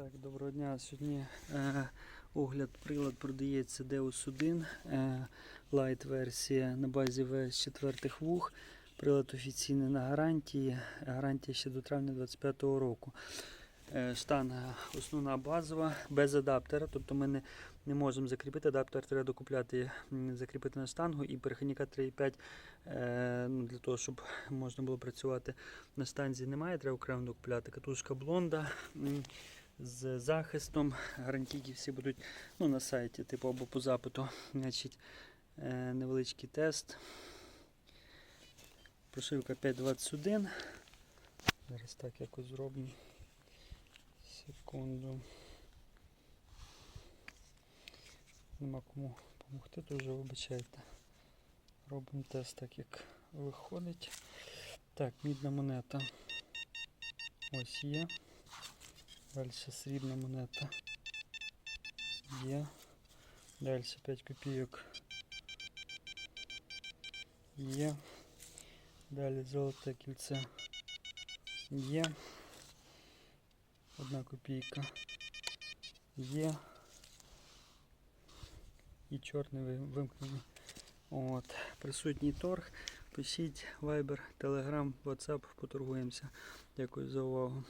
Так, доброго дня. Сьогодні е, огляд прилад продається Deus 1, е, Light версія на базі ВС 4 вух. Прилад офіційний на гарантії. Гарантія ще до травня 2025 року. Е, штанга основна базова, без адаптера, тобто ми не, не можемо закріпити адаптер, треба докупляти, закріпити на штангу і перехідника 3,5 е, ну, для того, щоб можна було працювати на штанзі немає, треба окремо докупляти. Катушка блонда. З захистом. Гарантійки всі будуть ну, на сайті, типу або по запиту. Значить, е, невеличкий тест. Прошивка 521. Зараз так якось зробимо. Секунду. Нема кому допомогти, вже вибачайте. Робимо тест так, як виходить. Так, мідна монета. Ось є. Далі срібна монета. Є. Далі 5 копійок. Є. Далі золоте кільце. Є. Одна копійка. Є. І чорний ви- вимкнений. От. Присутній торг. Пишіть Viber, Telegram, WhatsApp, поторгуємося. Дякую за увагу.